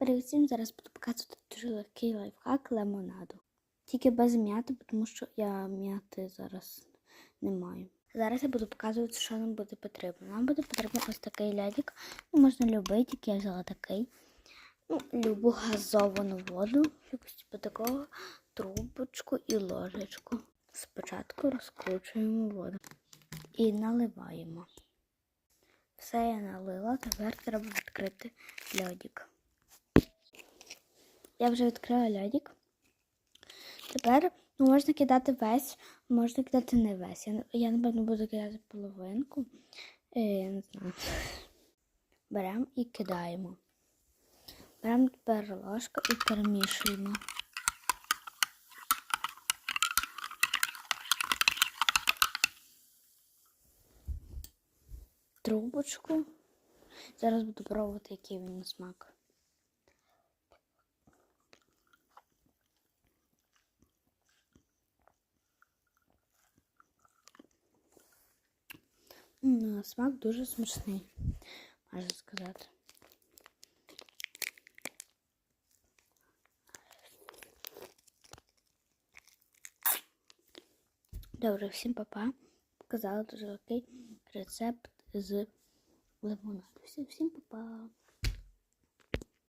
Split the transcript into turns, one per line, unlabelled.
Привіт всім, зараз буду показувати дуже легкий лайфхак лимонаду. Тільки без м'яти, тому що я м'яти зараз не маю. Зараз я буду показувати, що нам буде потрібно. Нам буде потрібен ось такий лядик. Ну, можна любий, тільки я взяла такий. Ну, любу газовану воду, якусь типу такого, трубочку і ложечку. Спочатку розкручуємо воду і наливаємо. Все я налила, тепер треба відкрити льодик. Я вже відкрила льодик. Тепер ну, можна кидати весь, можна кидати не весь. Я, я напевно, буду кидати половинку. Е, я не знаю. Беремо і кидаємо. Беремо тепер ложку і перемішуємо. Трубочку. Зараз буду пробувати, який він на смак. На смак дуже смачний, можна сказати. Добре, всім папа. Показала дуже окей рецепт з лимонаду. Всім, всім папа.